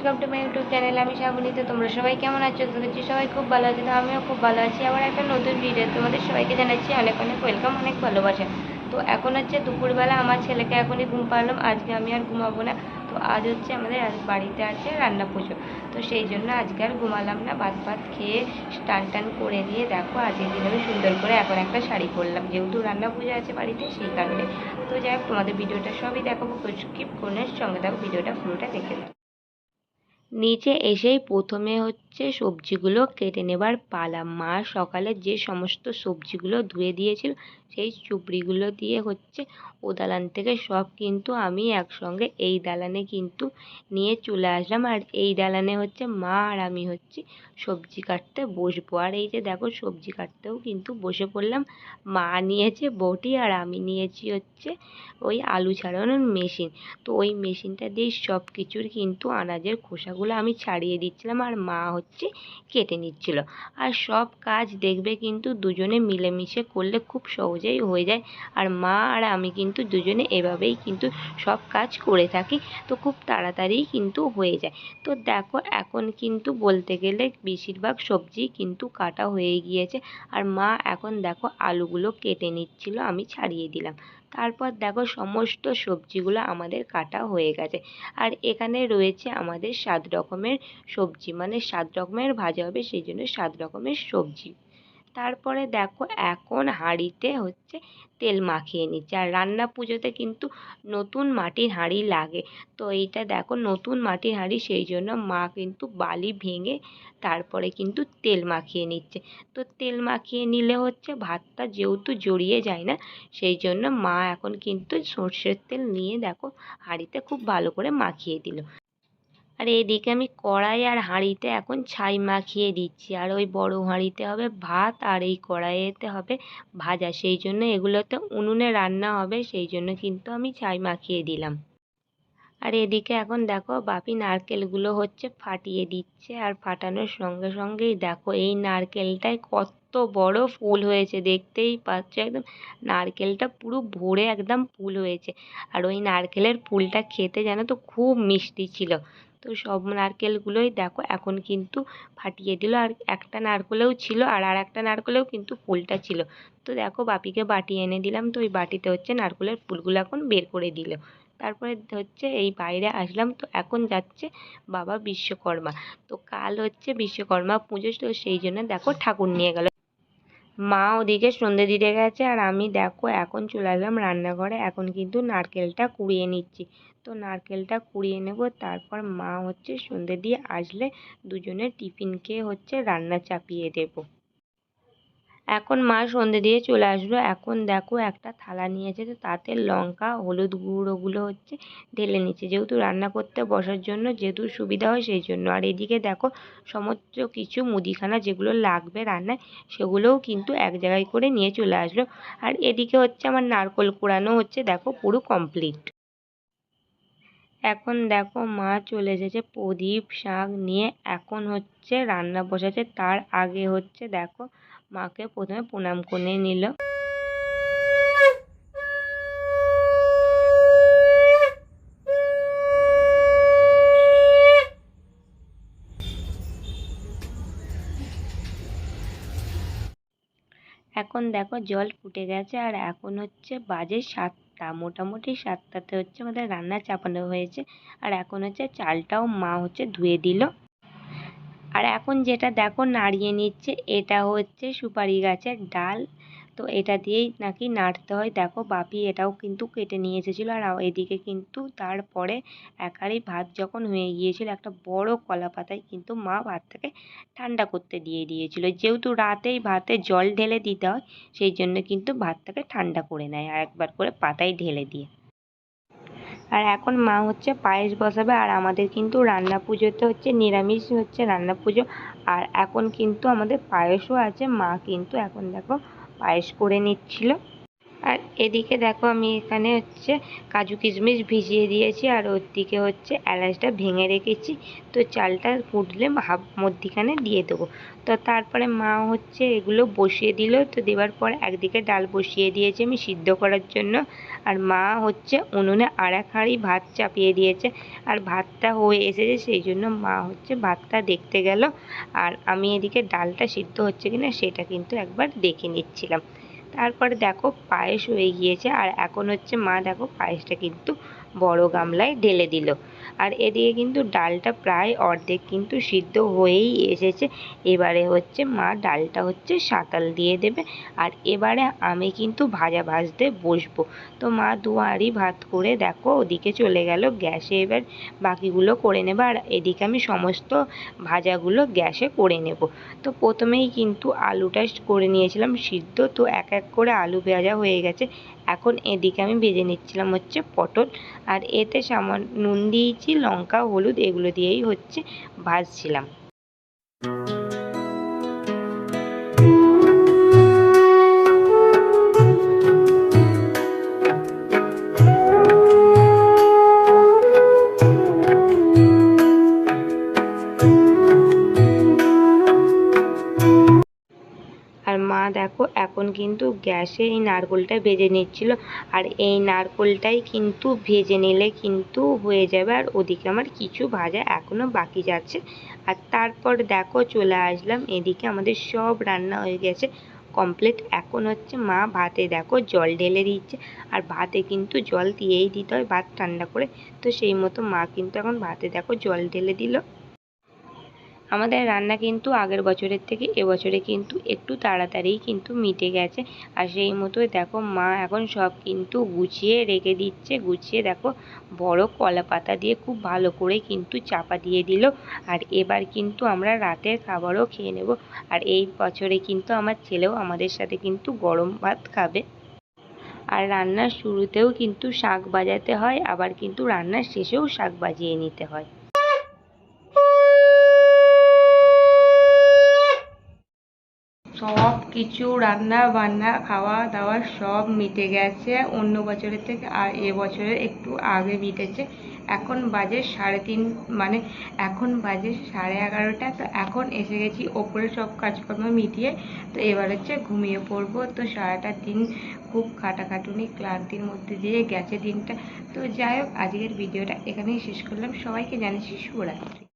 Welcome to my YouTube channel আমি শ্রাবণী তো তোমরা সবাই কেমন আছো? দেখছি সবাই খুব ভালো আছে। তো আমিও খুব ভালো আছি। আবার একটা নতুন ভিডিও তোমাদের সবাইকে জানাচ্ছি অনেক অনেক ওয়েলকাম অনেক ভালোবাসা। তো এখন হচ্ছে দুপুরবেলা আমার ছেলেকে এখনই ঘুম পারলাম আজকে আমি আর ঘুমাবো না। তো আজ হচ্ছে আমাদের বাড়িতে আছে রান্না পুজো। তো সেই জন্য আজকে আর ঘুমালাম না। ভাত ভাত খেয়ে স্টান টান করে নিয়ে দেখো, আজকের দিন আমি সুন্দর করে এখন একটা শাড়ি পরলাম। যেহেতু রান্না পুজো আছে বাড়িতে, সেই কারণে। তো যাই হোক, তোমাদের ভিডিওটা সবই দেখাবো। স্কিপ করে সঙ্গে দেখো ভিডিওটা পুরোটা দেখে নিচে এসেই প্রথমে হচ্ছে সবজিগুলো কেটে নেবার পালা। মা সকালে যে সমস্ত সবজিগুলো ধুয়ে দিয়েছিল, সেই চুবড়িগুলো দিয়ে হচ্ছে ও দালান থেকে সব কিন্তু আমি একসঙ্গে এই দালানে কিন্তু নিয়ে চলে আসলাম। আর এই দালানে হচ্ছে মা আর আমি হচ্ছে সবজি কাটতে বসবো। আর এই যে দেখো, সবজি কাটতেও কিন্তু বসে পড়লাম। মা নিয়েছে বটি আর আমি নিয়েছি হচ্ছে ওই আলু ছাড়ানোর মেশিন। তো ওই মেশিনটা দিয়েই সব কিছুর কিন্তু আনাজের খোসাগুলো আমি ছাড়িয়ে দিচ্ছিলাম। আর মা হচ্ছে কেটে নিচ্ছিল। আর সব কাজ দেখবে কিন্তু দুজনে মিলেমিশে করলে খুব সহজেই হয়ে যায়। আর মা আর আমি কিন্তু দুজনে এভাবেই কিন্তু সব কাজ করে থাকি, তো খুব তাড়াতাড়িই কিন্তু হয়ে যায়। তো দেখো, এখন কিন্তু বলতে গেলে বেশিরভাগ সবজি কিন্তু কাটা হয়ে গিয়েছে। আর মা এখন দেখো, আলুগুলো কেটে নিচ্ছিল, আমি ছাড়িয়ে দিলাম। তারপর দেখো সমস্ত সবজিগুলো আমাদের কাটা হয়ে গেছে। আর এখানে রয়েছে আমাদের সাত রকমের সবজি। মানে সাত রকমের ভাজা হবে, সেই জন্য সাত রকমের সবজি। তারপরে দেখো এখন হাঁড়িতে হচ্ছে তেল মাখিয়ে নিচ্ছে। আর রান্না পুজোতে কিন্তু নতুন মাটির হাঁড়ি লাগে। তো এইটা দেখো নতুন মাটির হাঁড়ি, সেই জন্য মা কিন্তু বালি ভেঙে তারপরে কিন্তু তেল মাখিয়ে নিচ্ছে। তো তেল মাখিয়ে নিলে হচ্ছে ভাতটা যেহেতু জড়িয়ে যায় না, সেই জন্য মা এখন কিন্তু সর্ষের তেল নিয়ে দেখো হাঁড়িতে খুব ভালো করে মাখিয়ে দিল। আর এদিকে আমি কড়াই আর হাঁড়িতে এখন ছাই মাখিয়ে দিচ্ছি। আর ওই বড় হাঁড়িতে হবে ভাত আর এই কড়াইয়েতে হবে ভাজা। সেই জন্য এগুলোতে উনুনে রান্না হবে, সেই জন্য কিন্তু আমি ছাই মাখিয়ে দিলাম। আর এদিকে এখন দেখো বাপি নারকেলগুলো হচ্ছে ফাটিয়ে দিচ্ছে আর ফাটানোর সঙ্গে সঙ্গেই দেখো এই নারকেলটায় কত বড় ফুল হয়েছে, দেখতেই পাচ্ছ একদম। নারকেলটা পুরো ভরে একদম ফুল হয়েছে। আর ওই নারকেলের ফুলটা খেতে জানো তো খুব মিষ্টি ছিল। তো সব নারকেলগুলোই দেখো এখন কিন্তু ফাটিয়ে দিল। আর একটা নারকেলেও ছিল আর আর একটা নারকেলেও কিন্তু ফুলটা ছিল। তো দেখো বাপিকে বাটি এনে দিলাম। তো ওই বাটিতে হচ্ছে নারকেলের ফুলগুলো এখন বের করে দিল। তারপরে হচ্ছে এই বাইরে আসলাম। তো এখন যাচ্ছে বাবা বিশ্বকর্মা। তো কাল হচ্ছে বিশ্বকর্মা পুজো। তো সেই জন্য দেখো ঠাকুর নিয়ে গেল। মা ওদিকে সন্ধে দিতে গেছে আর আমি, দেখো, এখন চলে এলাম রান্নাঘরে। এখন কিন্তু নারকেলটা কুড়িয়ে নিচ্ছি। তো নারকেলটা কুড়িয়ে নেব, তারপর মা হচ্ছে সন্ধে দিয়ে আসলে দুজনে টিফিন খেয়ে হচ্ছে রান্না চাপিয়ে দেবো। এখন মা সন্ধে দিয়ে চলে আসলো। এখন দেখো একটা থালা নিয়েছে, তো তাতে লঙ্কা, হলুদ গুঁড়োগুলো হচ্ছে ঢেলে নিচ্ছে। যেহেতু রান্না করতে বসার জন্য যেহেতু সুবিধা হয় সেই জন্য। আর এদিকে দেখো সমস্ত কিছু মুদিখানা যেগুলো লাগবে রান্নায়, সেগুলোও কিন্তু এক জায়গায় করে নিয়ে চলে আসলো। আর এদিকে হচ্ছে আমার নারকোল কুড়ানো হচ্ছে, দেখো পুরো কমপ্লিট। এখন দেখো মা চলে এসেছে প্রদীপ শাক নিয়ে। এখন হচ্ছে রান্না বসাচ্ছে। তার আগে হচ্ছে দেখো মাকে প্রথমে প্রণাম করে নিল। এখন দেখো জল ফুটে গেছে আর এখন হচ্ছে বাজে সাতটা। মোটামুটি সাতটাতে হচ্ছে আমাদের রান্না চাপানো হয়েছে। আর এখন হচ্ছে চালটাও মা হচ্ছে ধুয়ে দিল। আর এখন যেটা দেখো নাড়িয়ে নিচ্ছে, এটা হচ্ছে সুপারি গাছের ডাল। তো এটা দিয়েই নাকি নাড়তে হয়। দেখো বাপি এটাও কিন্তু কেটে নিয়ে এসেছিল আর এদিকে কিন্তু তারপরে একারই ভাত যখন হয়ে গিয়েছিল, একটা বড় কলা পাতায় কিন্তু মা ভাতটাকে ঠান্ডা করতে দিয়ে দিয়েছিল। যেহেতু রাতেই ভাতে জল ঢেলে দিতে হয়, সেই জন্য কিন্তু ভাতটাকে ঠান্ডা করে নেয় আর একবার করে পাতায় ঢেলে দিয়ে। আর এখন মা হচ্ছে পায়েস বসাবে আর আমাদের কিন্তু রান্না পুজোতে হচ্ছে নিরামিষ হচ্ছে রান্না পুজো। আর এখন কিন্তু আমাদের পায়েসও আছে, মা কিন্তু এখন দেখো পায়েস করে নিচ্ছিল। আর এদিকে দেখো আমি এখানে হচ্ছে কাজু কিশমিশ ভিজিয়ে দিয়েছি, আর ওর দিকে হচ্ছে এলাচটা ভেঙে রেখেছি। তো চালটা ফুটলে হাফ মধ্যিখানে দিয়ে দেবো। তো তারপরে মা হচ্ছে এগুলো বসিয়ে দিল, তো দেওয়ার পর একদিকে ডাল বসিয়ে দিয়েছি আমি সিদ্ধ করার জন্য। আর মা হচ্ছে উনুনে আর এক হাঁড়ি ভাত চাপিয়ে দিয়েছে। আর ভাতটা হয়ে এসেছে, সেই জন্য মা হচ্ছে ভাতটা দেখতে গেল। আর আমি এদিকে ডালটা সিদ্ধ হচ্ছে কিনা সেটা কিন্তু একবার দেখে নিচ্ছিলাম। তারপরে দেখো পায়েস হয়ে গিয়েছে আর এখন হচ্ছে মা দেখো পায়েসটা কিন্তু বড় গামলায় ঢেলে দিল। আর এদিকে কিন্তু ডালটা প্রায় অর্ধেক কিন্তু সিদ্ধ হয়েই এসেছে। এবারে হচ্ছে মা ডালটা হচ্ছে সাঁতাল দিয়ে দেবে। আর এবারে আমি কিন্তু ভাজা ভাজতে বসবো। তো মা দু হাঁড়ি ভাত করে দেখো, ওদিকে চলে গেল গ্যাসে। এবার বাকিগুলো করে নেবে। আর এদিকে আমি সমস্ত ভাজাগুলো গ্যাসে করে নেব। তো প্রথমেই কিন্তু আলুটা করে নিয়েছিলাম সিদ্ধ। তো এক এক করে আলু ভাজা হয়ে গেছে। এখন এদিকে আমি ভেজে নিচ্ছিলাম হচ্ছে পটল, আর এতে সামান্য নুন দিয়েছি, লঙ্কা, হলুদ, এগুলো দিয়েই হচ্ছে ভাজছিলাম। মা, দেখো, এখন কিন্তু গ্যাসে এই নারকোলটা ভেজে নিচ্ছিল। আর এই নারকোলটাই কিন্তু ভেজে নিলে কিন্তু হয়ে যাবে। আর ওদিকে আমার কিছু ভাজা এখনও বাকি যাচ্ছে। আর তারপর দেখো, চলে আসলাম। এদিকে আমাদের সব রান্না হয়ে গেছে। কমপ্লিট। এখন হচ্ছে মা ভাতে দেখো, জল ঢেলে দিচ্ছে। আর ভাতে কিন্তু জল দিয়েই দিতে হয় ভাত ঠান্ডা করে। তো সেই মতো মা কিন্তু এখন ভাতে দেখো, জল ঢেলে দিল। আমাদের রান্না কিন্তু আগের বছরের থেকে এবছরে কিন্তু একটু তাড়াতাড়িই কিন্তু মিটে গেছে। আর সেই মতোই দেখো, মা এখন সব কিন্তু গুছিয়ে রেখে দিচ্ছে। গুছিয়ে দেখো, বড় কলা পাতা দিয়ে খুব ভালো করে কিন্তু চাপা দিয়ে দিল। আর এবার কিন্তু আমরা রাতের খাবারও খেয়ে নেব। আর এই বছরে কিন্তু আমার ছেলেও আমাদের সাথে কিন্তু গরম ভাত খাবে। আর রান্নার শুরুতেও কিন্তু শাক বাজাতে হয়, আবার কিন্তু রান্নার শেষেও শাক বাজিয়ে নিতে হয়। সব কিছু, রান্না, বান্না, খাওয়া দাওয়া সব মিটে গেছে। অন্য বছরের থেকে আর এবছরে একটু আগে মিটেছে। এখন বাজে সাড়ে তিন মানে এখন বাজে সাড়ে এগারোটা। তো এখন এসে গেছি ওপরে সব কাজকর্ম মিটিয়ে। তো এবার হচ্ছে ঘুমিয়ে পড়ব। তো সারাটা দিন খুব খাটাখাটুনি, ক্লান্তির মধ্যে দিয়ে গেছে দিনটা। তো যাই হোক, আজকের ভিডিওটা এখানেই শেষ করলাম। সবাইকে জানিয়েছি শুভরাত্রি।